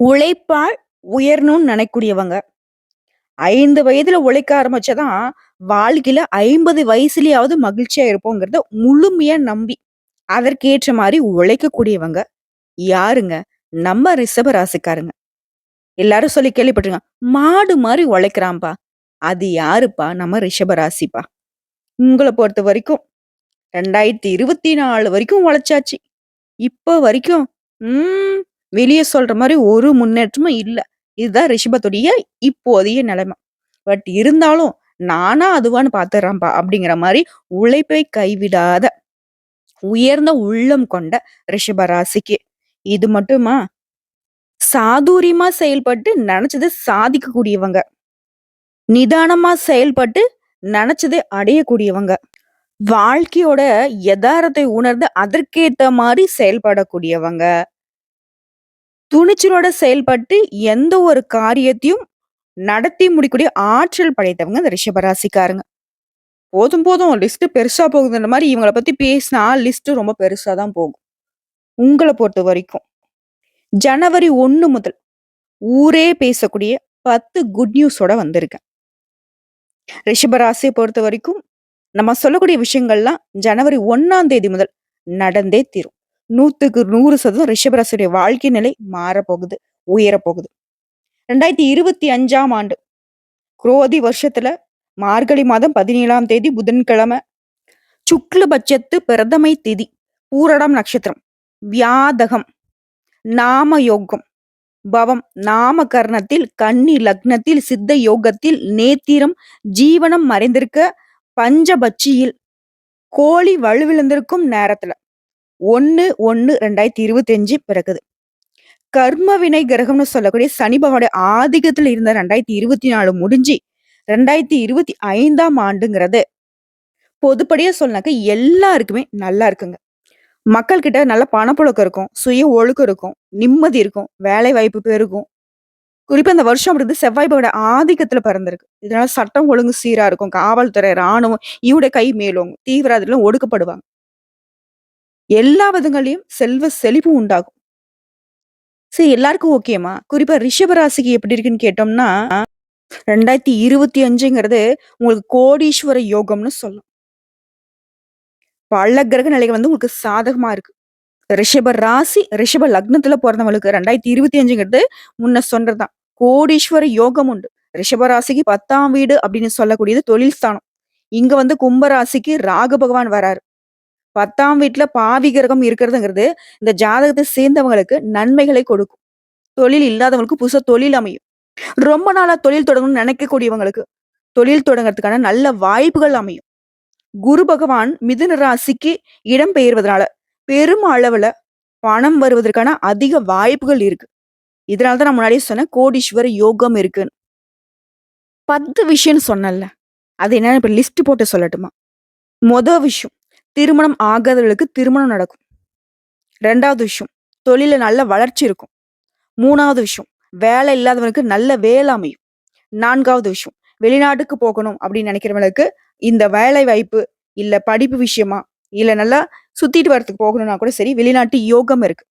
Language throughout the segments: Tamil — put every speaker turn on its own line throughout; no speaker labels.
உழைப்பால் உயரணும்னு நினைக்கக்கூடியவங்க. 5 வயதுல உழைக்க ஆரம்பிச்சதான் வாழ்க்கையில 50 வயசுலயாவது மகிழ்ச்சியா இருப்போங்கிறத முழுமையா நம்பி, அதற்கேற்ற மாதிரி உழைக்கக்கூடியவங்க யாருங்க? நம்ம ரிஷபராசிக்காருங்க எல்லாரும் சொல்லி கேள்விப்பட்டிருங்க மாடு மாதிரி உழைக்கிறான்பா. அது யாருப்பா? நம்ம ரிஷப ராசிப்பா. பொறுத்த வரைக்கும் 2024 வரைக்கும் உழைச்சாச்சு. இப்போ வரைக்கும், உம் வெளியே சொல்ற மாதிரி ஒரு முன்னேற்றமும் இல்லை இதுதான் ரிஷபத்துடைய இப்போதைய நிலைமை. பட் இருந்தாலும், நானா அதுவான்னு பார்த்துடுறேன்ப்பா அப்படிங்கிற மாதிரி உழைப்பை கைவிடாத, உயர்ந்த உள்ளம் கொண்ட ரிஷப ராசிக்கு. இது மட்டுமா? சாதுரியமா செயல்பட்டு நினைச்சதை சாதிக்கக்கூடியவங்க. நிதானமா செயல்பட்டு நினைச்சதை அடையக்கூடியவங்க. வாழ்க்கையோட யதாரத்தை உணர்ந்து அதற்கேத்த மாதிரி செயல்படக்கூடியவங்க. துணிச்சலோட செயல்பட்டு எந்த ஒரு காரியத்தையும் நடத்தி முடிக்கூடிய ஆற்றல் படைத்தவங்க இந்த ரிஷபராசிக்காரங்க போதும் போதும் லிஸ்ட் பெருசா போகுதுன்ற மாதிரி இவங்களை பத்தி பேசினா லிஸ்ட் ரொம்ப பெருசா தான் போகும். உங்களை பொறுத்த வரைக்கும். ஜனவரி ஒன்று முதல் ஊரே பேசக்கூடிய 10 குட் நியூஸோட வந்திருக்கேன். ரிஷபராசியை பொறுத்த வரைக்கும், நம்ம சொல்லக்கூடிய விஷயங்கள்லாம் ஜனவரி ஒன்னாம் தேதி முதல் நடந்தே தீரும். நூத்துக்கு நூறு சதவீதம் ரிஷபராசியுடைய வாழ்க்கை நிலை மாறப்போகுது, உயரப்போகுது. 2025ஆம் ஆண்டு குரோதி வருஷத்துல மார்கழி மாதம் 17ஆம் தேதி புதன்கிழமை, சுக்லபட்சத்து பிரதமை திதி, பூரடம் நட்சத்திரம், வியாதகம், நாம யோகம், பவம், நாம கர்ணத்தில் கன்னி லக்னத்தில், சித்த யோகத்தில், நேத்திரம், ஜீவனம் மறைந்திருக்க, பஞ்சபட்சியில், கோழி வலுவிழந்திருக்கும் நேரத்துல 1/1/2025 பிறக்குது. கர்ம வினை கிரகம்னு சொல்லக்கூடிய சனி பகவானுடைய ஆதிக்கத்தில் இருந்த 2024 முடிஞ்சு, 2025ஆம் ஆண்டுங்கிறது, பொதுப்படியா சொன்னாக்க எல்லாருக்குமே நல்லா இருக்குங்க. மக்கள் கிட்ட நல்ல பணப்புழக்கம் இருக்கும், சுய ஒழுக்கம் இருக்கும், நிம்மதி இருக்கும், வேலை வாய்ப்பு பெருகும். குறிப்பா இந்த வருஷம் அப்படிங்கிறது செவ்வாய் பகவானுடைய ஆதிக்கத்துல பிறந்திருக்கு. இதனால சட்டம் ஒழுங்கு சீரா இருக்கும். காவல்துறை, ராணுவம் இவருடைய கை மேலோங்கும். தீவிரவாதிகளும் ஒடுக்கப்படுவாங்க. எல்லா விதங்களையும் செல்வ செழிப்பு உண்டாகும். சரி எல்லாருக்கும் ஓகேமா? குறிப்பா ரிஷப ராசிக்கு எப்படி இருக்குன்னு கேட்டோம்னா, 2025ங்கிறது உங்களுக்கு கோடீஸ்வர யோகம்னு சொல்லும் பல கிரக நிலைகள் வந்து உங்களுக்கு சாதகமா இருக்கு. ரிஷப ராசி, ரிஷப லக்னத்துல பொறந்தவங்களுக்கு 2025ங்கிறது முன்ன சொன்னதுதான். கோடீஸ்வர யோகம் உண்டு. ரிஷப ராசிக்கு 10ஆம் வீடு அப்படின்னு சொல்லக்கூடியது தொழில் ஸ்தானம். இங்க வந்து கும்ப ராசிக்கு ராகு பகவான் வராரு. பத்தாம் வீட்டுல பாவி கிரகம் இருக்கிறதுங்கிறது, இந்த ஜாதகத்தை சேர்ந்தவங்களுக்கு நன்மைகளை கொடுக்கும். தொழில் இல்லாதவங்களுக்கு புதுசா தொழில் அமையும். ரொம்ப நாளா தொழில் தொடங்கணும்னு நினைக்கக்கூடியவங்களுக்கு, தொழில் தொடங்குறதுக்கான நல்ல வாய்ப்புகள் அமையும். குரு பகவான் மிதுன ராசிக்கு இடம் பெயர்வதனால, பெரும் அளவுல பணம் வருவதற்கான அதிக வாய்ப்புகள் இருக்கு. இதனால தான் நான் முன்னாடியே சொன்னேன், கோடீஸ்வர யோகம் இருக்குன்னு. 10 விஷயம்னு சொன்னேன்ல. அது என்னன்னு இப்ப லிஸ்ட் போட்டு சொல்லட்டுமா? மொத விஷயம், திருமணம் ஆகாதவர்களுக்கு திருமணம் நடக்கும். ரெண்டாவது விஷயம், தொழில நல்ல வளர்ச்சி இருக்கும். மூணாவது விஷயம், வேலை இல்லாதவனுக்கு நல்ல வேலை அமையும். நான்காவது விஷயம், வெளிநாட்டுக்கு போகணும் அப்படின்னு நினைக்கிறவங்களுக்கு, இந்த வேலை வாய்ப்பு, இல்ல படிப்பு விஷயமா, இல்ல நல்லா சுத்திட்டு வரத்துக்கு போகணும்னா கூட சரி, வெளிநாட்டு யோகம் இருக்கு.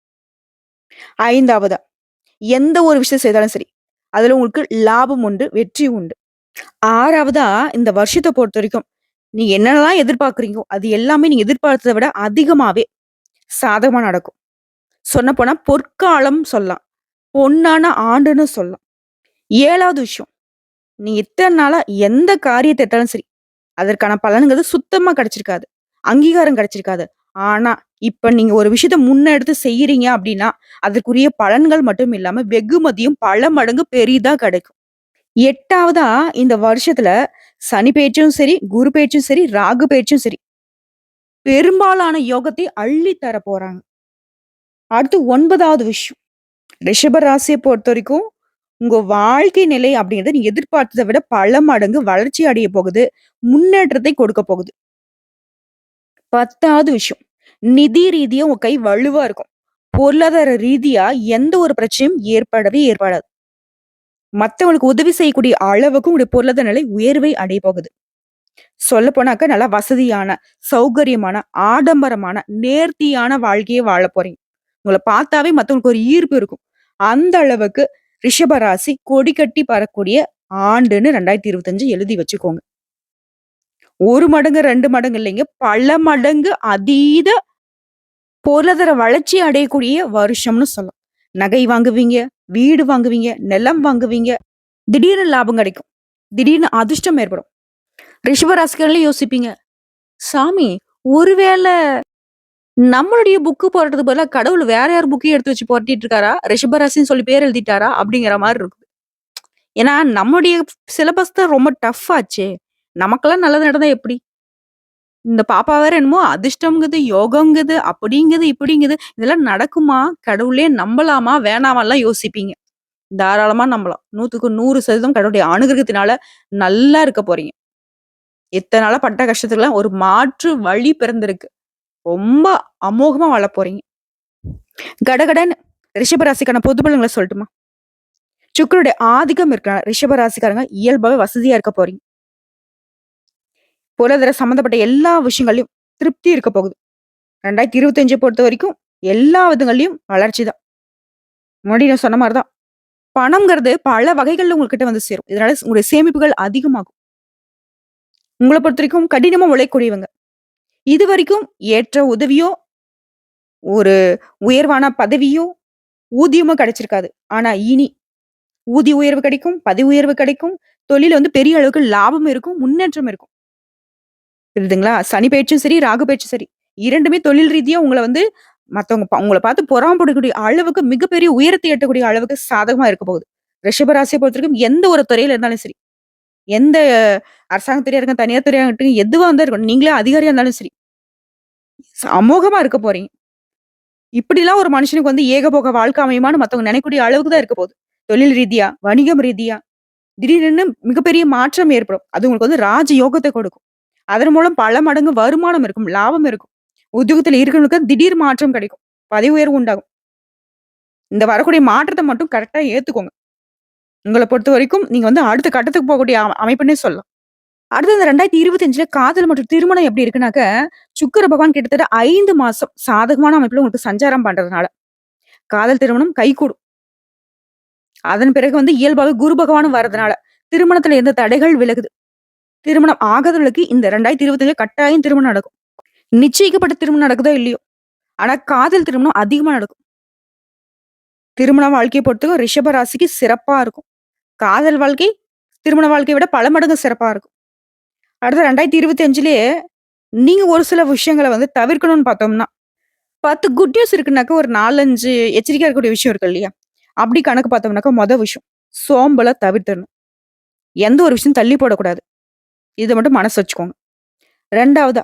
ஐந்தாவதா எந்த ஒரு விஷயம் செய்தாலும் சரி, அதுல உங்களுக்கு லாபம் உண்டு, வெற்றி உண்டு. ஆறாவதா இந்த வருஷத்தை பொறுத்த வரைக்கும் நீங்க என்னென்னலாம் எதிர்பார்க்குறீங்களோ அது எல்லாமே நீங்க எதிர்பார்த்தத விட அதிகமாவே சாதகமா நடக்கும். சொல்லப்போனா பொற்காலம் சொல்லலாம். பொன்னான ஆண்டுன்னு சொல்லலாம். ஏழாவது விஷயம், நீ இத்தனை நாளா எந்த காரியத்தை எடுத்தாலும் சரி, அதற்கான பலனுங்கிறது சுத்தமா கிடைச்சிருக்காது. அங்கீகாரம் கிடைச்சிருக்காது. ஆனா, இப்ப நீங்க ஒரு விஷயத்த முன்னெடுத்து செய்யறீங்க அப்படின்னா, அதற்குரிய பலன்கள் மட்டும் இல்லாம வெகுமதியும் பல மடங்கு பெரிதா கிடைக்கும். எட்டாவதா இந்த வருஷத்துல சனி பேச்சும் சரி, குரு பேச்சும் சரி, ராகு பேச்சும் சரி, பெரும்பாலான யோகத்தை அள்ளி தர போறாங்க. அடுத்து ஒன்பதாவது விஷயம், ரிஷப பொறுத்த வரைக்கும் உங்க வாழ்க்கை நிலை அப்படிங்கிறது எதிர்பார்த்ததை விட பல மடங்கு வளர்ச்சி அடைய போகுது. முன்னேற்றத்தை கொடுக்க போகுது. 10வது விஷயம், நிதி ரீதியா உங்க கை வலுவா இருக்கும். பொருளாதார ரீதியா எந்த ஒரு பிரச்சனையும் ஏற்படவே ஏற்படாது. மத்தவங்களுக்கு உதவி செய்யக்கூடிய அளவுக்கு உங்களுடைய பொருளாதார நிலை உயர்வை அடைய போகுது. சொல்லப்போனாக்க நல்லா வசதியான, சௌகரியமான, ஆடம்பரமான, நேர்த்தியான வாழ்க்கையை வாழ போறீங்க. உங்களை பார்த்தாவே மத்தவங்களுக்கு ஒரு ஈர்ப்பு இருக்கும். அந்த அளவுக்கு ரிஷபராசி கொடி கட்டி பறக்கூடிய ஆண்டுன்னு 2025 எழுதி வச்சுக்கோங்க. ஒரு மடங்கு, ரெண்டு மடங்கு இல்லைங்க. பல மடங்கு அதீத பொருளாதார வளர்ச்சி அடையக்கூடிய வருஷம்னு சொல்லலாம். நகை வாங்குவீங்க, வீடு வாங்குவீங்க, நிலம் வாங்குவீங்க. திடீர்னு லாபம் கிடைக்கும். திடீர்னு அதிர்ஷ்டம் ஏற்படும். ரிஷப யோசிப்பீங்க. சாமி, ஒருவேளை நம்மளுடைய புக்கு புரட்டுறதுக்கு பதிலாக கடவுள் வேற யார் புக்கையும் எடுத்து வச்சு புரட்டிட்டு இருக்காரா? ரிஷபராசின்னு சொல்லி பேர் எழுதிட்டாரா? அப்படிங்கிற மாதிரி இருக்குது. ஏன்னா, நம்முடைய சிலபஸ் தான் ரொம்ப டஃப் ஆச்சே. நமக்கெல்லாம் நல்லது நடந்தா எப்படி? இந்த பாப்பா வேற என்னமோ அதிர்ஷ்டம்ங்குது, யோகம்ங்குது, அப்படிங்குது, இப்படிங்குது. இதெல்லாம் நடக்குமா? கடவுளே நம்பலாமா? வேணாமான்லாம் யோசிப்பீங்க. தாராளமா நம்பலாம். 100க்கு 100% கடவுளுடைய அனுகிரகத்தினால நல்லா இருக்க போறீங்க. எத்தனை நாளா பட்ட கஷ்டத்துக்குலாம் ஒரு மாற்று வழி பிறந்திருக்கு. ரொம்ப அமோகமா வாழ போறீங்க. கடகடன் ரிஷபராசிக்கான பொது பலன்கள சொல்லட்டுமா? சுக்கருடைய ஆதிக்கம் இருக்கிற ரிஷபராசிக்காரங்க இயல்பாவே வசதியா இருக்க போறீங்க. பொருளாதார சம்மந்தப்பட்ட எல்லா விஷயங்களையும் திருப்தி இருக்க போகுது. ரெண்டாயிரத்தி இருபத்தஞ்சை பொறுத்த வரைக்கும் எல்லா விதங்கள்லயும் வளர்ச்சி தான். முன்னாடி நான் சொன்ன மாதிரி தான். பணம்ங்கிறது பல வகைகளில் உங்ககிட்ட வந்து சேரும். இதனால உங்களுடைய சேமிப்புகள் அதிகமாகும். உங்களை பொறுத்த வரைக்கும் கடினமா இது வரைக்கும் ஏற்ற உதவியோ, ஒரு உயர்வான பதவியோ, ஊதியமோ கிடைச்சிருக்காது. ஆனா இனி ஊதிய உயர்வு கிடைக்கும், பதவி உயர்வு கிடைக்கும். தொழில் வந்து பெரிய அளவுக்கு லாபம் இருக்கும், முன்னேற்றம் இருக்கும். புரியுதுங்களா? சனி பேச்சும் சரி, ராகு பேச்சும் சரி. இரண்டுமே தொழில் ரீதியா உங்களை வந்து மத்தவங்க உங்களை பார்த்து பொறாமப்படக்கூடிய அளவுக்கு மிகப்பெரிய உயரத்தை எட்டக்கூடிய அளவுக்கு சாதகமா இருக்க போகுது. ரிஷபராசியை பொறுத்தவரைக்கும் எந்த ஒரு துறையில இருந்தாலும் சரி. எந்த அரசாங்க துறையா தனியார் துறையா இருக்கட்டும், எதுவா இருந்தா இருக்கணும் நீங்களே அதிகாரியா இருந்தாலும் சரி. ச அமோகமா இருக்க போறீங்க. இப்படிலாம் ஒரு மனுஷனுக்கு வந்து ஏகபோக வாழ்க்கை அமையுமான்னு மத்தவங்க நினைக்கக்கூடிய அளவுக்கு தான் இருக்க போகுது. தொழில் ரீதியா, வணிகம் ரீதியா, திடீரென மிகப்பெரிய மாற்றம் ஏற்படும். அது உங்களுக்கு வந்து ராஜ யோகத்தை கொடுக்கும். அதன் மூலம் பல மடங்கு வருமானம் இருக்கும், லாபம் இருக்கும். உத்தியோகத்துல இருக்கிறவங்களுக்கு திடீர் மாற்றம் கிடைக்கும். பதவி உயர்வு உண்டாகும். இந்த வரக்கூடிய மாற்றத்தை மட்டும் கரெக்டா ஏத்துக்கோங்க. பொறுத்த வரைக்கும் நீங்க வந்து அடுத்த கட்டத்துக்கு போகக்கூடிய அமைப்புன்னே சொல்லலாம். அடுத்து இந்த 2025ல காதல் மற்றும் திருமணம் எப்படி இருக்குனாக்க, சுக்கர பகவான் கிட்டத்தட்ட ஐந்து மாசம் சாதகமான அமைப்புல உங்களுக்கு சஞ்சாரம் பண்றதுனால, காதல் திருமணம் கைகூடும். அதன் பிறகு வந்து இயல்பாக குரு பகவானும் வர்றதுனால, திருமணத்துல இருந்த தடைகள் விலகுது. திருமணம் ஆகாதவர்களுக்கு இந்த 2025 கட்டாயம் திருமணம் நடக்கும். நிச்சயிக்கப்பட்ட திருமணம் நடக்குதோ இல்லையோ, ஆனா காதல் திருமணம் அதிகமா நடக்கும். திருமண வாழ்க்கையை பொறுத்தவரைக்கும் ரிஷப ராசிக்கு சிறப்பா இருக்கும். காதல் வாழ்க்கை, திருமண வாழ்க்கையை விட பல மடங்கு சிறப்பா இருக்கும். அடுத்து 2025லயே நீங்க ஒரு சில விஷயங்களை வந்து தவிர்க்கணும்னு பார்த்தோம்னா, 10 குட் நியூஸ் இருக்குனாக்க ஒரு 4, 5 எச்சரிக்கையா இருக்கக்கூடிய விஷயம் இருக்கு இல்லையா? அப்படி கணக்கு பார்த்தோம்னாக்கா மொதல் விஷயம், சோம்பலை தவிர்த்தணும் எந்த ஒரு விஷயம் தள்ளி போடக்கூடாது. இதை மட்டும் மனசு வச்சுக்கோங்க. ரெண்டாவதா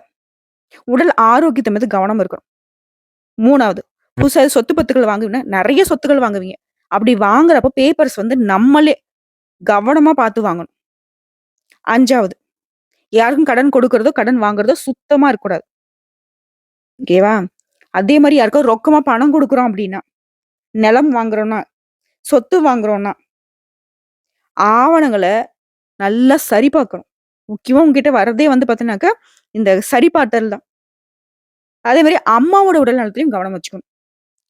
உடல் ஆரோக்கியத்தை மீது கவனம் இருக்கணும். மூணாவது புதுசாக சொத்து பத்துக்கள் வாங்குவீங்கன்னா, நிறைய சொத்துக்கள் வாங்குவீங்க. அப்படி வாங்குறப்ப பேப்பர்ஸ் வந்து நம்மளே கவனமா பார்த்து வாங்கணும். அஞ்சாவது யாருக்கும் கடன் கொடுக்கறதோ கடன் வாங்குறதோ சுத்தமா இருக்கக்கூடாது. ஓகேவா? அதே மாதிரி யாருக்கோ ரொக்கமா பணம் கொடுக்குறோம் அப்படின்னா, நிலம் வாங்குறோம்னா, சொத்து வாங்குறோம்னா ஆவணங்களை நல்லா சரி பார்க்கணும். முக்கியமாக உங்ககிட்ட வர்றதே வந்து பார்த்தீங்கன்னாக்கா, இந்த சரிபார்த்தல் தான். அதே மாதிரி அம்மாவோட உடல் நலத்திலையும் கவனம் வச்சுக்கணும்.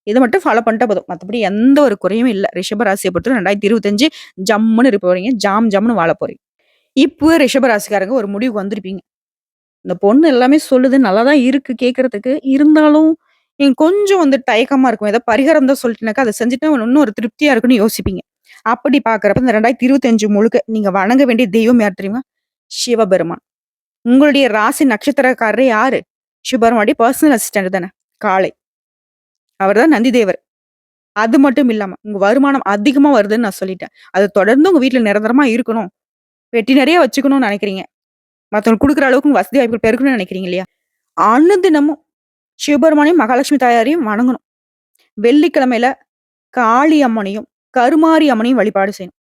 இதை மட்டும் ஃபாலோ பண்ணிட்டா போதும். மற்றபடி எந்த ஒரு குறையும் இல்லை ரிஷபராசியை ராசிய பொறுத்தவரை 2025 ஜம்முன்னு இருக்க போறீங்க. ஜாம் ஜம்முன்னு வாழ போறீங்க. இப்போ ரிஷபராசிக்காரங்க ஒரு முடிவுக்கு வந்திருப்பீங்க. இந்த பொண்ணு எல்லாமே சொல்லுது. நல்லா தான் இருக்கு கேட்கறதுக்கு. இருந்தாலும் நீங்கள் கொஞ்சம் வந்து தயக்கமா இருக்கும். ஏதாவது பரிகாரம் தான் சொல்லிட்டுனாக்கா அதை செஞ்சுட்டு இன்னும் ஒரு திருப்தியா இருக்குன்னு யோசிப்பீங்க. அப்படி பார்க்குறப்ப இந்த 2025 முழுக்க நீங்க வணங்க வேண்டிய தெய்வம் யார் தெரியுமா? சிவபெருமான். உங்களுடைய ராசி நட்சத்திரக்காரர் யாரு? சிவபெருமானுடைய பர்சனல் அசிஸ்டன்ட் தானே. காளை. அவர் தான் நந்திதேவர் அது மட்டும் இல்லாம, உங்க வருமானம் அதிகமா வருதுன்னு நான் சொல்லிட்டேன். அது தொடர்ந்து உங்க வீட்டுல நிரந்தரமா இருக்கணும். வெட்டி நிறைய வச்சுக்கணும்னு நினைக்கிறீங்க மற்றவங்க கொடுக்குற அளவுக்கு உங்க வசதி வாய்ப்புகள் பெருக்கணும்னு நினைக்கிறீங்க இல்லையா? அனுதினமும் சிவபெருமானையும், மகாலட்சுமி தாயாரையும் வணங்கணும். வெள்ளிக்கிழமையில காளி அம்மனையும், கருமாரி அம்மனையும் வழிபாடு செய்யணும்.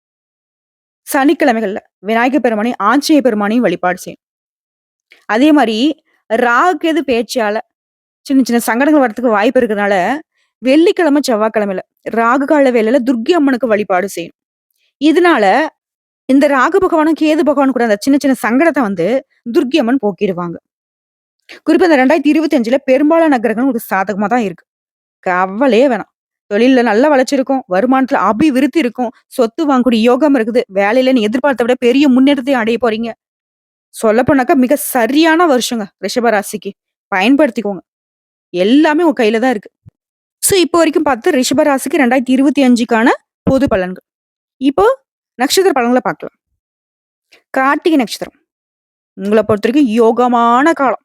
சனிக்கிழமைகள்ல விநாயகர் பெருமானை, ஆஞ்சநேய பெருமானையும் வழிபாடு செய்யும் அதே மாதிரி ராகு, கேது பேச்சால சின்ன சின்ன சங்கடங்கள் வரத்துக்கு வாய்ப்பு இருக்கிறதுனால, வெள்ளிக்கிழமை, செவ்வாய்க்கிழமையில ராகு கால வேலையில துர்கி அம்மனுக்கு வழிபாடு செய்யணும். இதனால இந்த ராகு பகவானும், கேது பகவானும் கூட அந்த சின்ன சின்ன சங்கடத்தை வந்து துர்கி அம்மன் போக்கிடுவாங்க. குறிப்பா இந்த 2025ல பெரும்பாலான நகரங்கள் உங்களுக்கு சாதகமா தான் இருக்கு. கவலையே வேணாம். தொழில நல்ல வளர்ச்சி இருக்கும். வருமானத்துல அபிவிருத்தி இருக்கும். சொத்து வாங்கக்கூடிய யோகம் இருக்குது. வேலையில நீ எதிர்பார்த்த விட பெரிய முன்னேற்றத்தையும் அடைய போறீங்க. சொல்லப்போனாக்கா மிக சரியான வருஷங்க ரிஷபராசிக்கு பயன்படுத்திக்கோங்க. எல்லாமே உங்க கையில தான் இருக்கு. ஸோ இப்போ வரைக்கும் பார்த்து ரிஷப ராசிக்கு 2025க்கான பொது பலன்கள். இப்போ நட்சத்திர பலன்களை பார்க்கலாம். கார்த்திகை நட்சத்திரம். உங்களை பொறுத்த வரைக்கும் யோகமான காலம்.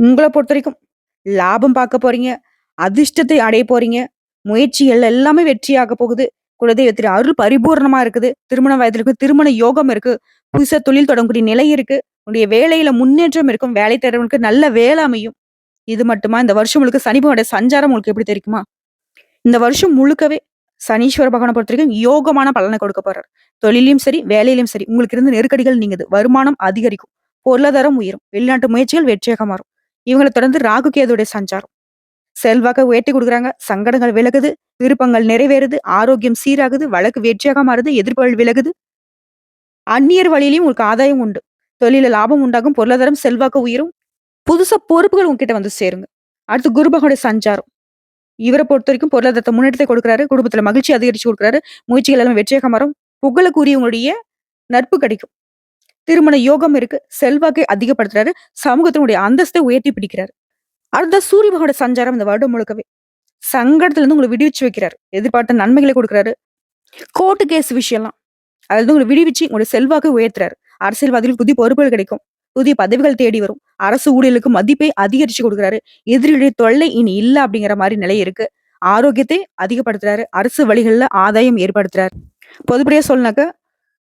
உங்களை பொறுத்த வரைக்கும் லாபம் பார்க்க போறீங்க. அதிர்ஷ்டத்தை அடைய போறீங்க. முயற்சிகள் எல்லாமே வெற்றியாக போகுது. குலதெய்வத்தின் அருள் பரிபூரணமா இருக்குது. திருமண வயதில இருக்கு. திருமண யோகம் இருக்கு. புதுசா தொழில் தொடங்கக்கூடிய நிலை இருக்கு. உன்னுடைய வேலையில முன்னேற்றம் இருக்கும். வேலை தேடுறவங்களுக்கு நல்ல வேலை அமையும். இது மட்டுமா இந்த வருஷம் முழுக்க சனி சஞ்சாரம் உங்களுக்கு எப்படி தெரியுமா? இந்த வருஷம் முழுக்கவே சனீஸ்வர பகவான பொறுத்தவரைக்கும் யோகமான பலனை கொடுக்க போறாரு. தொழிலையும் சரி, வேலையிலும் சரி உங்களுக்கு இருந்த நெருக்கடிகள் நீங்குது. வருமானம் அதிகரிக்கும். பொருளாதாரம் உயரும். வெளிநாட்டு முயற்சிகள் வெற்றியாக மாறும். இவங்கள தொடர்ந்து ராகு கேதுடைய சஞ்சாரம். செல்வாக்க உயர்த்தி கொடுக்குறாங்க சங்கடங்கள் விலகுது. விருப்பங்கள் நிறைவேறுது. ஆரோக்கியம் சீராகுது. வழக்கு வெற்றியாக மாறுது. எதிர்ப்புகள் விலகுது. அந்நியர் வழியிலையும் உங்களுக்கு ஆதாயம் உண்டு. தொழில லாபம் உண்டாகும். பொருளாதாரம் செல்வாக்க உயரும். புதுசா பொறுப்புகள் உங்ககிட்ட வந்து சேருங்க. அடுத்து குருபகனுடைய சஞ்சாரம் இவரை பொறுத்த வரைக்கும் பொருளாதாரத்த முன்னேற்றத்தை கொடுக்குறாரு. குடும்பத்துல மகிழ்ச்சி அதிகரிச்சு கொடுக்குறாரு முயற்சிகள் எல்லாம் வெற்றியாக மாறும். புகழுக்குரியவங்களுடைய நட்பு கிடைக்கும். திருமண யோகம் இருக்கு. செல்வாக்கை அதிகப்படுத்துறாரு. சமூகத்தினுடைய அந்தஸ்தை உயர்த்தி பிடிக்கிறாரு. அடுத்த சூரிய பகவானுடைய சஞ்சாரம் இந்த வருடம் முழுக்கவே. சங்கடத்துல இருந்து உங்களை விடுவிச்சு வைக்கிறாரு. எதிர்பார்த்த நன்மைகளை கொடுக்குறாரு. கோர்ட்டு கேஸ் விஷயம்லாம். அதுல இருந்து உங்களை விடுவிச்சு உங்களுடைய செல்வாக்கை உயர்த்துறாரு. அரசியல்வாதிகள் புதிய பொறுப்புகள் கிடைக்கும். புதிய பதவிகள் தேடி வரும். அரசு ஊழியர்களுக்கு மதிப்பை அதிகரிச்சு கொடுக்குறாரு. எதிரியுடைய தொல்லை இனி இல்ல அப்படிங்கிற மாதிரி நிலை இருக்கு. ஆரோக்கியத்தை அதிகப்படுத்துறாரு. அரசு வழிகளில் ஆதாயம் ஏற்படுத்துறாரு. பொதுப்படியா சொல்லனாக்க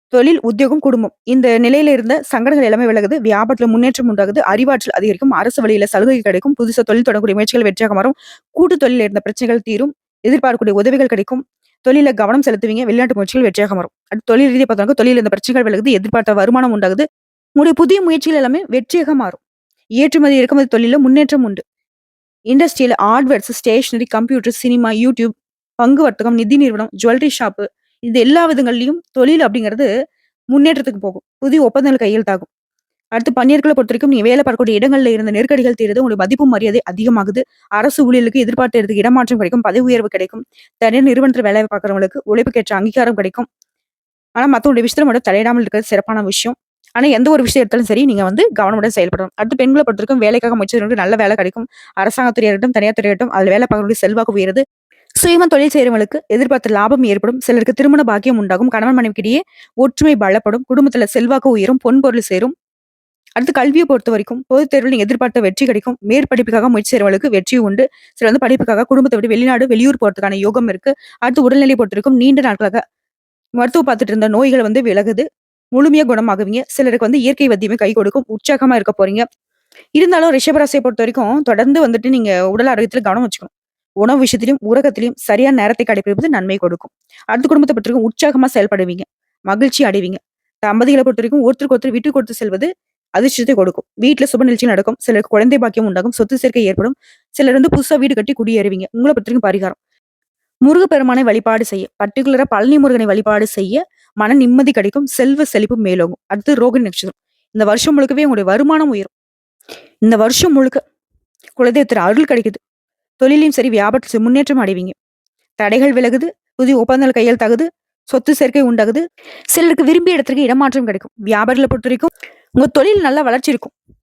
தொழில், உத்தியோகம், குடும்பம் இந்த நிலையில இருந்த சங்கடங்கள் எல்லாமே விலகுது. வியாபாரத்துல முன்னேற்றம் உண்டாகுது. அறிவாற்றல் அதிகரிக்கும். அரசு வழியில சலுகை கிடைக்கும். புதுசா தொழில் தொடங்கக்கூடிய முயற்சிகள் வெற்றியாக மாறும். கூட்டு தொழில்ல இருந்த பிரச்சனைகள் தீரும். எதிர்பார்க்கக்கூடிய உதவிகள் கிடைக்கும். தொழில கவனம் செலுத்துவீங்க. வெளிநாட்டு முயற்சிகள் வெற்றியாக மாறும். அடுத்து தொழில் ரீதியாக பார்த்தாங்க தொழில் இருந்த பிரச்சனைகள் விலகுது. எதிர்பார்த்த வருமானம் உண்டாகுது. உங்களுடைய புதிய முயற்சிகள் எல்லாமே வெற்றியாக மாறும். ஏற்றுமதி, இறக்குமதி தொழில முன்னேற்றம் உண்டு. Industrial hardwares, stationery, computer, cinema, YouTube, பங்கு வர்த்தகம், நிதி நிறுவனம், ஜுவல்லரி ஷாப்பு இது எல்லா விதங்கள்லயும் தொழில் அப்படிங்கிறது முன்னேற்றத்துக்கு போகும். புதிய ஒப்பந்தங்கள் கையெழுத்தாகும். அடுத்து பணியாட்கள பொறுத்தவரைக்கும் நீ வேலை பார்க்கக்கூடிய இடங்கள்ல இருந்த நெருக்கடிகள் தீருது. உங்களுக்கு மதிப்பு மரியாதை அதிகமாகுது. அரசு ஊழியர்களுக்கு எதிர்பார்த்ததுக்கு இடமாற்றம் கிடைக்கும். பதவி உயர்வு கிடைக்கும். தனியார் நிறுவனத்தில் வேலை பார்க்குறவங்களுக்கு உழைப்புக்கேற்ற அங்கீகாரம் கிடைக்கும். ஆனா மத்தவங்களுடைய விஷயத்துல மட்டும் தலையிடாமல் இருக்கிறது சிறப்பான விஷயம். ஆனா எந்த ஒரு விஷயம் எடுத்தாலும் சரி நீங்க வந்து கவனமுடன் செயல்படணும். அடுத்து பெண்களை பொறுத்தவரைக்கும் வேலைக்காக முயற்சி நல்ல வேலை கிடைக்கும். அரசாங்கத்துறையாகட்டும் தனியார் துறையாகட்டும் அதில் வேலை பார்க்கக்கூடிய செல்வாக்கு உயருது. சுயமா தொழில் செய்யறவங்களுக்கு எதிர்பார்த்த லாபம் ஏற்படும். சிலருக்கு திருமண பாக்கியம் உண்டாகும். கணவன் மனைவிக்கிடையே ஒற்றுமை பலப்படும். குடும்பத்துல செல்வாக்கு உயரும். பொன் பொருள் சேரும். அடுத்து கல்வியை பொறுத்தவரைக்கும் பொதுத் தேர்வுல நீங்க எதிர்பார்த்த வெற்றி கிடைக்கும். மேற்படிப்புக்காக முயற்சி செய்றவங்களுக்கு வெற்றி உண்டு. சிலர் வந்து படிப்புக்காக குடும்பத்தை விட்டு வெளிநாடு, வெளியூர் போறதுக்கான யோகம் இருக்கு. அடுத்து உடல்நிலை பொறுத்திருக்கும் நீண்ட நாட்களாக மருத்துவம் பார்த்துட்டு இருந்த நோய்கள் வந்து விலகுது. முழுமையா குணமாகுவீங்க. சிலருக்கு வந்து இயற்கை வைத்தியமே கை கொடுக்கும். உற்சாகமா இருக்க போறீங்க. இருந்தாலும் ரிஷபராசை பொறுத்த வரைக்கும் தொடர்ந்து வந்துட்டு நீங்க உடல் ஆரோக்கியத்துல கவனம் வச்சுக்கணும். உணவு விஷயத்திலும், உறக்கத்திலும் சரியான நேரத்தை கடைபிடிப்பது நன்மை கொடுக்கும். அடுத்த குடும்பத்தை பொறுத்தவரைக்கும் உற்சாகமா செயல்படுவீங்க. மகிழ்ச்சி அடைவீங்க. தம்பதிகளை பொறுத்தவரைக்கும் ஒருத்தருக்கு ஒருத்தர் விட்டு கொடுத்து செல்வது அதிர்ஷ்டத்தை கொடுக்கும். வீட்டுல சுப நிகழ்ச்சி நடக்கும். சிலருக்கு குழந்தை பாக்கியம் உண்டாகும். சொத்து சேர்க்கை ஏற்படும். சிலர் வந்து புதுசா வீடு கட்டி குடியேறுவீங்க. உங்களை பொறுத்தவரைக்கும் பரிகாரம். முருகப்பெருமானை வழிபாடு செய்ய, பர்டிகுலரா பழனி முருகனை வழிபாடு செய்ய மன நிம்மதி கிடைக்கும். செல்வ செழிப்பு மேலோங்கும். அடுத்து ரோகிணி நட்சத்திரம். இந்த வருஷம் முழுக்கவே உங்களுடைய வருமானம் உயரும். இந்த வருஷம் முழுக்க குலதெய்வத்தின் அருள் கிடைக்குது. தொழிலையும் சரி வியாபாரத்தில் முன்னேற்றம் அடைவீங்க. தடைகள் விலகுது. புதிய ஒப்பந்தங்கள் தகுது சொத்து சேர்க்கை உண்டாகுது. சிலருக்கு விரும்பிய இடத்திற்கு இடமாற்றம் கிடைக்கும். வியாபாரத்தை பொறுத்த வரைக்கும் உங்க தொழில் நல்லா வளர்ச்சி இருக்கும்.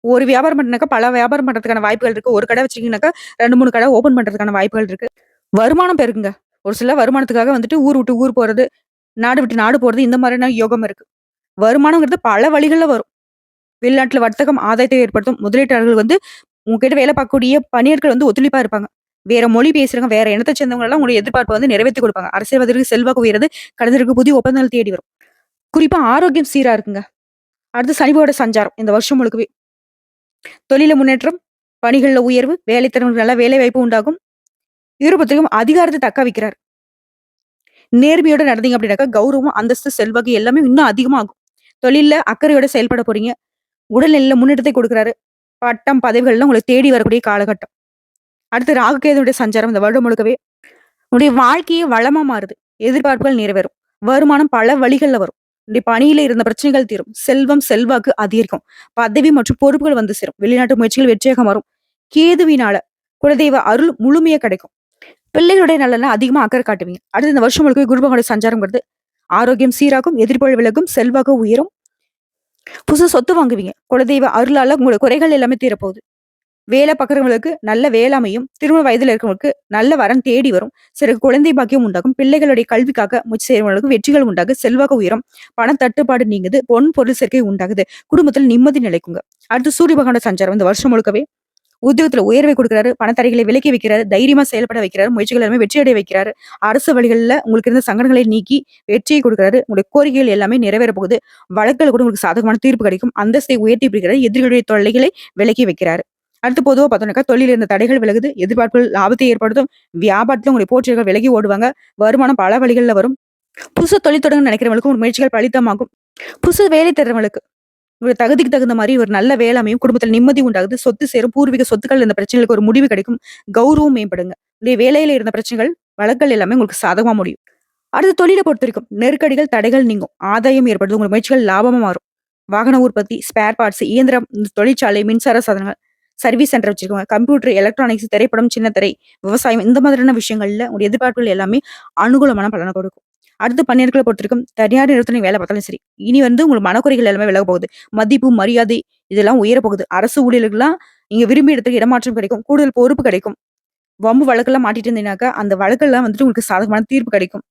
ஒரு வியாபாரம் பண்ணினாக்கா பல வியாபாரம் பண்றதுக்கான வாய்ப்புகள் இருக்கு. ஒரு கடை வச்சிருக்கீங்கனாக்கா 2, 3 கடை ஓப்பன் பண்றதுக்கான வாய்ப்புகள் இருக்கு. வருமானம் பெருக்குங்க ஒரு சில வருமானத்துக்காக வந்துட்டு ஊர் விட்டு ஊர் போறது, நாடு விட்டு நாடு போறது இந்த மாதிரியான யோகம் இருக்கு. வருமானம்ங்கிறது பல வழிகளில் வரும். வெளிநாட்டுல வர்த்தகம் ஆதாயத்தை ஏற்படுத்தும். முதலீட்டாளர்கள் வந்து உங்ககிட்ட வேலை பார்க்கக்கூடிய பணியாட்கள் வந்து ஒத்துழைப்பா இருப்பாங்க. வேற மொழி பேசுறவங்க, வேற இனத்தை சேர்ந்தவங்க எல்லாம் உங்களுடைய எதிர்பார்ப்ப வந்து நிறைவேற்றி கொடுப்பாங்க. அரசியல்வாதிகளுக்கு செல்வாக்கு உயருது. கலைஞருக்கு புதிய ஒப்பந்தங்கள் தேடி வரும். குறிப்பா ஆரோக்கியம் சீரா இருக்குங்க. அடுத்து சனிபோட சஞ்சாரம் இந்த வருஷம் முழுக்கவே. தொழில முன்னேற்றம், பணிகளில் உயர்வு, வேலை நல்ல வேலை வாய்ப்பு உண்டாகும். இவர அதிகாரத்தை தக்க வைக்கிறார். நேர்மையோட நடந்தீங்க அப்படின்னாக்கா கௌரவம், அந்தஸ்து, செல்வாக்கு எல்லாமே இன்னும் அதிகமாகும். தொழில அக்கறையோட செயல்பட போறீங்க. உடல்நிலையில முன்னேற்றத்தை கொடுக்குறாரு. பட்டம், பதவிகள்லாம் உங்களுக்கு தேடி வரக்கூடிய காலகட்டம். அடுத்து ராகுகேதனுடைய சஞ்சாரம் இந்த வருடம் முழுக்கவே உன்னுடைய வாழ்க்கையே வளமா மாறுது. எதிர்பார்ப்புகள் நிறைவேறும். வருமானம் பல வழிகள்ல வரும். உடைய பணியில இருந்த பிரச்சனைகள் தீரும். செல்வம், செல்வாக்கு அதிகரிக்கும். பதவி மற்றும் பொறுப்புகள் வந்து சேரும். வெளிநாட்டு முயற்சிகள் வெற்றியாக மாறும். கேதுவினால குலதெய்வ அருள் முழுமையா கிடைக்கும். பிள்ளைகளுடைய நலன்ல அதிகமா அக்கறை காட்டுவீங்க. அடுத்து இந்த வருஷம் முழுக்கவே குரு சஞ்சாரம்ங்கிறது ஆரோக்கியம் சீராகும், எதிர்ப்புகள் விலகும், செல்வாக்கு உயரும். புதுசு சொத்து வாங்குவீங்க. குலதெய்வ அருளால உங்களோட குறைகள் எல்லாமே தீரப்போகுது. வேலை பார்க்குறவங்களுக்கு நல்ல வேளாமையும் திருமண வயதில் இருக்கிறவங்களுக்கு நல்ல வரன் தேடி வரும். சிலருக்கு குழந்தை பாக்கியம் உண்டாகும். பிள்ளைகளுடைய கல்விக்காக முயற்சி செய்யறவங்களுக்கு வெற்றிகள் உண்டாகும். செல்வாக்கு உயரும். பண தட்டுப்பாடு நீங்குது. பொன் பொருள் சேர்க்கை உண்டாகுது. குடும்பத்தில் நிம்மதி நிலைக்குங்க. அடுத்து சூரிய பகவான சஞ்சாரம் இந்த வருஷம் முழுக்கவே உத்தியோகத்துல உயர்வை கொடுக்குறாரு. பணத்தடைகளை விலக்கி வைக்கிறாரு. தைரியமா செயல்பட வைக்கிறாரு. முயற்சிகள் எல்லாமே வெற்றி அடைய வைக்கிறாரு. அரசு வழிகளில் உங்களுக்கு இருந்த சங்கடங்களை நீக்கி வெற்றியை கொடுக்குறாரு. உங்களுடைய கோரிக்கைகள் எல்லாமே நிறைவேற போகுது. வழக்கில் கூட உங்களுக்கு சாதகமான தீர்ப்பு கிடைக்கும். அந்தஸ்தை உயர்த்தி பிடிக்கிறாரு. எதிரிகளுடைய தொல்லைகளை விலக்கி வைக்கிறாரு. அடுத்து பொதுவா பார்த்தோம்னாக்கா தொழில் இருந்த தடைகள் விலகுது. எதிர்பார்ப்புகள் லாபத்தை ஏற்படுத்தும். வியாபாரத்துல உங்களுடைய போற்றியர்கள் விலகி ஓடுவாங்க. வருமானம் பல வழிகளில் வரும். புதுசு தொழில் தொடங்க நினைக்கிறவங்களுக்கும் ஒரு முயற்சிகள் பலித்தமாகும் புதுசு வேலை தருறவங்களுக்கு உங்க தகுதிக்கு தகுந்த மாதிரி ஒரு நல்ல வேளாமையும் குடும்பத்தில் நிம்மதி உண்டாகுது. சொத்து சேரும். பூர்வீக சொத்துக்கள் இருந்த பிரச்சனைகளுக்கு ஒரு முடிவு கிடைக்கும். கௌரவம் மேம்படுங்க. உங்களுடைய வேலையில இருந்த பிரச்சனைகள், வழக்குகள் எல்லாமே உங்களுக்கு சாதகமா முடியும். அடுத்து தொழில பொறுத்தவரைக்கும் நெருக்கடிகள், தடைகள் நீங்கும். ஆதாயம் ஏற்படுது. உங்கள் முயற்சிகள் லாபமா மாறும். வாகன உற்பத்தி, ஸ்பேர் பார்ட்ஸ், இயந்திரம், தொழிற்சாலை, மின்சார சாதனங்கள், சர்வீஸ் சென்டர் வச்சிருக்கோங்க கம்ப்யூட்டர், எலக்ட்ரானிக்ஸ், திரைப்படம், சின்ன திரை, விவசாயம் இந்த மாதிரியான விஷயங்கள்ல உங்களுடைய எதிர்பார்ப்புகள் எல்லாமே அனுகூலமான பலனை கொடுக்கும். அடுத்து பணியாட்கள பொறுத்தவரைக்கும் தனியார் நிறுவனத்துல வேலை பார்த்தாலும் சரி, இனி வந்து உங்களுக்கு மனக்குறைகள் எல்லாமே விலக போகுது. மதிப்பு, மரியாதை இதெல்லாம் உயரப்போகுது அரசு ஊழியர்களுக்கெல்லாம் நீங்க விரும்பிய இடத்துக்கு இடமாற்றம் கிடைக்கும். கூடுதல் பொறுப்பு கிடைக்கும். வம்பு வழக்கெல்லாம் மாட்டிட்டு இருந்தீங்கன்னாக்கா, அந்த வழக்கெல்லாம் வந்துட்டு உங்களுக்கு சாதகமான தீர்ப்பு கிடைக்கும்.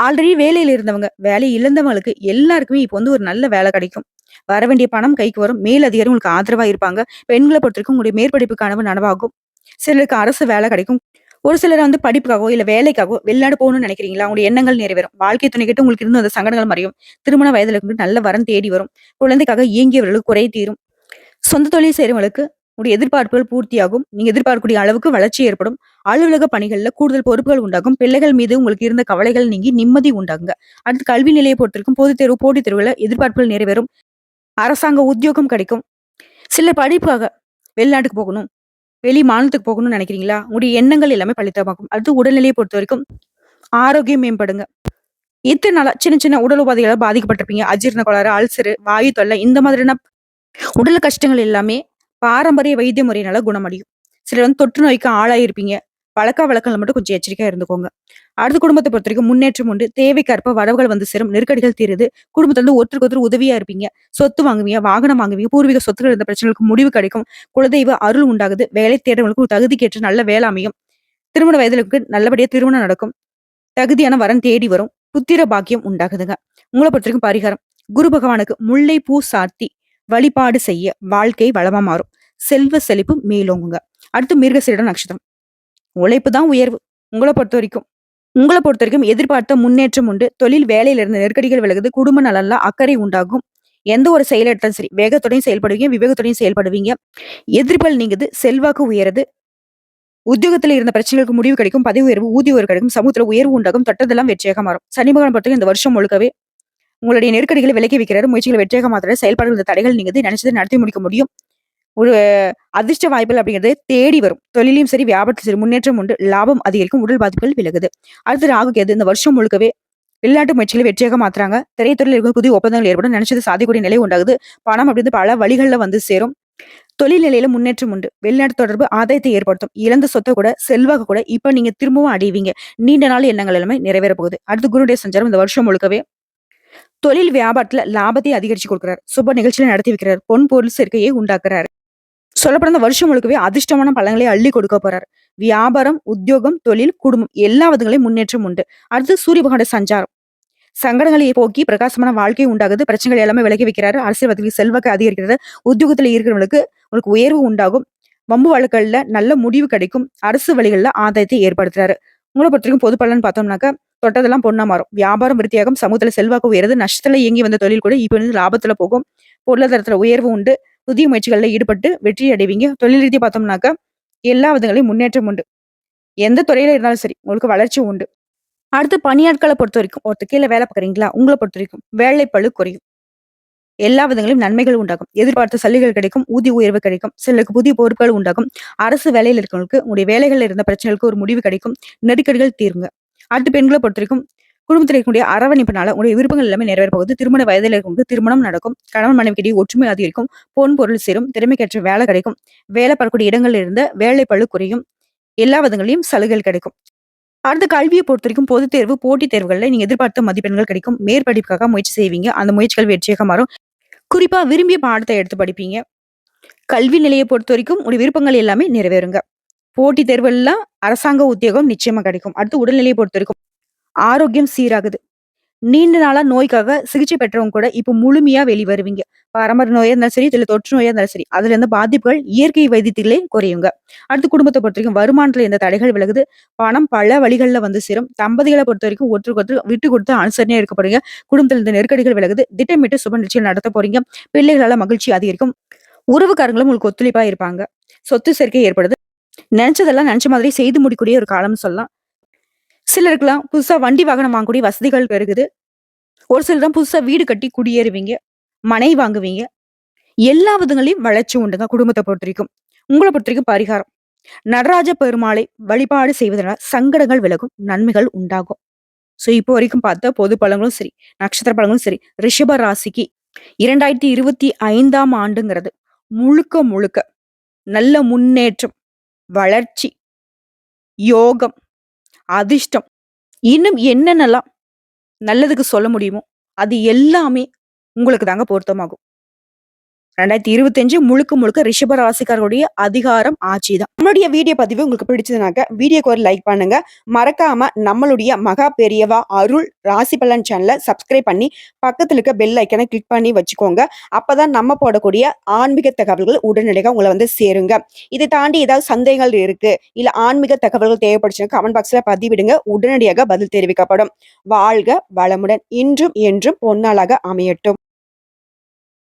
ஆல்ரெடி வேலையில இருந்தவங்க, வேலை இழந்தவங்களுக்கு எல்லாருக்குமே இப்போ வந்து ஒரு நல்ல வேலை கிடைக்கும். வர வேண்டிய பணம் கைக்கு வரும். மேல் அதிகாரி உங்களுக்கு ஆதரவா இருப்பாங்க. பெண்களை பொறுத்தவரைக்கும் உங்களுடைய மேற்படிப்புக்கானவு நனவாகும். சிலருக்கு அரசு வேலை கிடைக்கும். ஒரு சிலர் வந்து படிப்புக்காகவோ, இல்ல வேலைக்காகவோ வெளிநாடு போகணும்னு நினைக்கிறீங்களா? அவங்களுடைய எண்ணங்கள் நிறைவேறும். வாழ்க்கை துணை கிட்ட உங்களுக்கு இருந்து அந்த சங்கடங்கள் மறையும். திருமண வயதில் இருந்து நல்ல வரம் தேடி வரும். குழந்தைக்காக இயங்கியவர்களுக்கு குறை தீரும். சொந்த தொழில் செய்றவங்களுக்கு உங்களுடைய எதிர்பார்ப்புகள் பூர்த்தியாகும். நீங்க எதிர்பார்க்கக்கூடிய அளவுக்கு வளர்ச்சி ஏற்படும். அலுவலக பணிகள்ல கூடுதல் பொறுப்புகள் உண்டாகும். பிள்ளைகள் மீது உங்களுக்கு இருந்த கவலைகள் நீங்கி நிம்மதி உண்டாகுங்க. அடுத்து கல்வி நிலையை பொறுத்திருக்கும் பொது தேர்வு, போட்டித் தேர்வுல எதிர்பார்ப்புகள் நிறைவேறும். அரசாங்க உத்தியோகம் கிடைக்கும். சில படிப்பாக வெளிநாட்டுக்கு போகணும், வெளி மாநிலத்துக்கு போகணும்னு நினைக்கிறீங்களா? உங்களுடைய எண்ணங்கள் எல்லாமே பழித்தமாகும் அடுத்து உடல்நிலையை பொறுத்த வரைக்கும் ஆரோக்கியம் மேம்படுங்க. இத்தனை நாளா சின்ன சின்ன உடல் உபாதைகளால் பாதிக்கப்பட்டிருப்பீங்க. அஜீரண கோளாறு, அல்சர், வாயு தொல்லை இந்த மாதிரியான உடல் கஷ்டங்கள் எல்லாமே பாரம்பரிய வைத்திய முறையினால குணமடையும். சிலர் வந்து தொற்று நோய்க்கு ஆளாயிருப்பீங்க. பழக்க வழக்கங்கள் மட்டும் கொஞ்சம் எச்சரிக்கையா இருந்துக்கோங்க. அடுத்த குடும்பத்தை பொறுத்த வரைக்கும் முன்னேற்றம் உண்டு. தேவைக்கேற்ப வரவுகள் வந்து சேரும். நெருக்கடிகள் தீருது. குடும்பத்துல வந்து ஒருத்தருக்கு ஒருத்தர் உதவியா இருப்பீங்க. சொத்து வாங்குவீங்க, வாகனம் வாங்குவீங்க. பூர்வீக சொத்துக்கள் இருந்த பிரச்சனைகளுக்கு முடிவு கிடைக்கும். குலதெய்வ அருள் உண்டாகுது. வேலை தேடுறவங்களுக்கு ஒரு தகுதிக்கேற்ற நல்ல வேலை அமையும். திருமண வயதிலுக்கு நல்லபடியா திருமணம் நடக்கும். தகுதியான வரன் தேடி வரும். புத்திர பாக்கியம் உண்டாகுதுங்க. மூளை பொறுத்த வரைக்கும் பரிகாரம் குரு பகவானுக்கு முல்லை பூ சாத்தி வழிபாடு செய்ய வாழ்க்கை வளமா மாறும். செல்வ செழிப்பு மேலோங்குங்க. அடுத்து மிருகசீரிட நட்சத்திரம். உழைப்பு தான் உயர்வு. உங்களை பொறுத்த வரைக்கும் உங்களை உங்கள பொறுத்தவரைக்கும் எதிர்பார்த்த முன்னேற்றம் உண்டு. தொழில் வேலையில இருந்த நெருக்கடிகள் விலகுது. குடும்ப நலன்ல அக்கறை உண்டாகும். எந்த ஒரு செயல் எடுத்தாலும் சரி, வேகத்துடையும் செயல்படுவீங்க, விவேகத்துடையும் செயல்படுவீங்க. எதிர்ப்பல் நீங்குது. செல்வாக்கு உயருது. உத்தியோகத்தில் இருந்த பிரச்சனைகளுக்கு முடிவு கிடைக்கும். பதவி உயர்வு, ஊதிய உயர்வு கிடைக்கும். சமூகத்தில் உயர்வு உண்டாகும். தொட்டதெல்லாம் வெற்றியாக மாறும். சனி பகவான இந்த வருஷம் முழுக்கவே உங்களுடைய நெருக்கடிகளை விலக்கி வைக்கிறாரு. முயற்சிகளை வெற்றியாக மாத்துறாரு. செயல்பாடுகள் இந்த தடைகள் நீங்குது. நினைச்சதை நடத்தி முடிக்க முடியும். ஒரு அதிர்ஷ்ட வாய்ப்புகள் அப்படிங்கிறது தேடி வரும். தொழிலையும் சரி, வியாபாரத்திலும் சரி முன்னேற்றம் உண்டு. லாபம் அதிகரிக்கும். உடல் பாதிப்புகள் விலகுது. அடுத்து ராகு கேது இந்த வருஷம் முழுக்கவே வெளிநாட்டு முயற்சிகளை வெற்றியாக மாத்துறாங்க. திரைத்துறையில் இருக்க புதிய ஒப்பந்தங்கள் ஏற்படும். நினைச்சது சாதிக்கூடிய நிலை உண்டாகுது. பணம் அப்படின்னு பல வழிகளில் வந்து சேரும். தொழில் நிலையில முன்னேற்றம் உண்டு. வெளிநாட்டு தொடர்பு ஆதாயத்தை ஏற்படுத்தும். இழந்த சொத்தை கூட, செல்வாக்கு கூட இப்ப நீங்க திரும்பவும் அடைவீங்க. நீண்ட நாள் எண்ணங்கள் எல்லாமே நிறைவேற போகுது. அடுத்து குருடைய சஞ்சாரம் இந்த வருஷம் முழுக்கவே தொழில் வியாபாரத்துல லாபத்தை அதிகரிச்சு கொடுக்கிறார். சுப நிகழ்ச்சியில நடத்தி வைக்கிறார். பொன் பொருள் சேர்க்கையை உண்டாக்குறாரு. சொல்லப்போனா இந்த வருஷம் முழுக்கவே அதிர்ஷ்டமான பழங்களை அள்ளி கொடுக்க போறாரு. வியாபாரம், உத்தியோகம், தொழில், குடும்பம் எல்லா விதங்களையும் முன்னேற்றம் உண்டு. அடுத்து சூரிய பகவானுடைய சஞ்சாரம். சங்கடங்களை போக்கி பிரகாசமான வாழ்க்கை உண்டாகுது. பிரச்சனைகள் எல்லாமே விலகி வைக்கிறாரு. அரசியல்வாதிகளுக்கு செல்வாக்கு அதிகரிக்கிறது. உத்தியோகத்துல இருக்கிறவங்களுக்கு உங்களுக்கு உயர்வு உண்டாகும். வம்பு வழக்குகள்ல நல்ல முடிவு கிடைக்கும். அரசு வழிகளில் ஆதாயத்தை ஏற்படுத்துறாரு. உங்களை பொறுத்தவரைக்கும் பொது பலன் பார்த்தோம்னாக்கா, தொட்டதெல்லாம் பொண்ணா மாறும். வியாபாரம் விருத்தியாகும். சமூகத்துல செல்வாக்கு உயருது. நஷ்டத்துல இயங்கி வந்த தொழில் கூட இப்போ வந்து லாபத்துல போகும். பொருளாதாரத்துல உயர்வு உண்டு. புதிய முயற்சிகள்ல ஈடுபட்டு வெற்றி அடைவீங்க. தொழில் ரீதியா பார்த்தோம்னாக்கா, எல்லா விதங்களையும் முன்னேற்றம் உண்டு. எந்த துறையில இருந்தாலும் சரி, உங்களுக்கு வளர்ச்சி உண்டு. அடுத்து பணியாட்களை பொறுத்த வரைக்கும் ஒருத்தர் கீழ வேலை பார்க்குறீங்களா? உங்களை பொறுத்த வரைக்கும் வேலைப்பழு குறையும். எல்லா விதங்களையும் நன்மைகள் உண்டாகும். எதிர்பார்த்த சலுகைகள் கிடைக்கும். ஊதிய உயர்வு கிடைக்கும். சிலருக்கு புதிய பொறுப்புகள் உண்டாகும். அரசு வேலையில் இருக்கிறவங்களுக்கு உங்களுடைய வேலைகள்ல இருந்த பிரச்சனைகளுக்கு ஒரு முடிவு கிடைக்கும். நெருக்கடிகள் தீருங்க. அடுத்து பெண்களை பொறுத்த வரைக்கும் குடும்பத்தில் இருக்கக்கூடிய அரவணைப்புனால உங்களுடைய விருப்பங்கள் எல்லாமே நிறைவேற போகுது. திருமண வயதில் இருக்கவங்களுக்கு திருமணம் நடக்கும். கணவன் மனைவிக்கிடையே ஒற்றுமை அதிகரிக்கும். பொன் பொருள் சேரும். திறமைக்கேற்ற வேலை கிடைக்கும். வேலை பார்க்கக்கூடிய இடங்களில் இருந்த வேலைப்பளு குறையும். எல்லா விதங்களையும் சலுகைகள் கிடைக்கும். அடுத்த கல்வியை பொறுத்தவரைக்கும் பொதுத் தேர்வு, போட்டித் தேர்வுகளில் நீங்க எதிர்பார்த்த மதிப்பெண்கள் கிடைக்கும். மேற்படிப்புக்காக முயற்சி செய்வீங்க. அந்த முயற்சிகள் வெற்றியாக மாறும். குறிப்பா விரும்பிய பாடத்தை எடுத்து படிப்பீங்க. கல்வி நிலையை பொறுத்த வரைக்கும் உடைய விருப்பங்கள் எல்லாமே நிறைவேறுங்க. போட்டித் தேர்வுலாம் அரசாங்க உத்தியோகம் நிச்சயமா கிடைக்கும். அடுத்து உடல்நிலையை பொறுத்த வரைக்கும் ஆரோக்கியம் சீராகுது. நீண்ட நாளா நோய்க்காக சிகிச்சை பெற்றவங்க கூட இப்ப முழுமையா வெளிவருவீங்க. பாரம்பரிய நோயா இருந்தாலும் சரி, இதுல தொற்று நோயா இருந்தாலும் சரி, அதுல இருந்த பாதிப்புகள் இயற்கை வைத்தியத்திலே குறையுங்க. அடுத்து குடும்பத்த பொறுத்தவரைக்கும் வருமானத்துல இந்த தடைகள் விலகுது. பணம் பல வழிகள்ல வந்து சேரும். தம்பதிகளை பொறுத்த வரைக்கும் ஒருத்தருக்கு ஒருத்தர் விட்டு கொடுத்து அனுசரணையா இருக்க போறீங்க. குடும்பத்துல இருந்த நெருக்கடிகள் விலகுது. திட்டமிட்டு சுப நிகழ்ச்சிகள் நடத்த போறீங்க. பிள்ளைகளால மகிழ்ச்சி அதிகரிக்கும். உறவுக்காரங்களும் உங்களுக்கு ஒத்துழைப்பா இருப்பாங்க. சொத்து சேர்க்கை ஏற்படுது. நினைச்சதெல்லாம் நெனச்ச மாதிரி செய்து முடிக்கக்கூடிய ஒரு காலம்னு சொல்லலாம். சிலருக்குலாம் புதுசா வண்டி, வாகனம் வாங்கக்கூடிய வசதிகள் பெருகுது. ஒரு சிலர் தான் புதுசா வீடு கட்டி குடியேறுவீங்க. மனை வாங்குவீங்க. எல்லா விதங்களையும் வளர்ச்சி உண்டுங்க வரைக்கும் உங்களை பொறுத்த வரைக்கும் பரிகாரம். நடராஜ பெருமாளை வழிபாடு செய்வதனால் சங்கடங்கள் விலகும். நன்மைகள் உண்டாகும். ஸோ இப்போ வரைக்கும் பார்த்த பொது பழங்களும் சரி, நட்சத்திர பழங்களும் சரி, ரிஷப ராசிக்கு 2025ஆம் ஆண்டுங்கிறது முழுக்க முழுக்க நல்ல முன்னேற்றம், வளர்ச்சி, யோகம், அதிர்ஷ்டம் இன்னும் என்னென்னலாம் நல்லதுக்கு சொல்ல முடியுமோ, அது எல்லாமே உங்களுக்கு தாங்க பொருத்தமாகும். 2025 முழுக்க முழுக்க ரிஷப ராசிக்காரருடைய அதிகாரம் ஆட்சி தான். நம்மளுடைய வீடியோ பதிவு உங்களுக்கு பிடிச்சதுனாக்க வீடியோக்கு ஒரு லைக் பண்ணுங்க. மறக்காம நம்மளுடைய மகா பெரியவா அருள் ராசி பலன் சேனலை சப்ஸ்கிரைப் பண்ணி பக்கத்தில் இருக்க பெல் ஐக்கனை கிளிக் பண்ணி வச்சுக்கோங்க. அப்பதான் நம்ம போடக்கூடிய ஆன்மீக தகவல்கள் உடனடியாக உங்களை வந்து சேருங்க. இதை தாண்டி ஏதாவது சந்தேகங்கள் இருக்கு, இல்ல ஆன்மீக தகவல்கள் தேவைப்படுச்சுன்னா கமெண்ட் பாக்ஸ்ல பதிவிடுங்க. உடனடியாக பதில் தெரிவிக்கப்படும். வாழ்க வளமுடன். இன்றும் என்றும் பொன்னாளாக அமையட்டும்.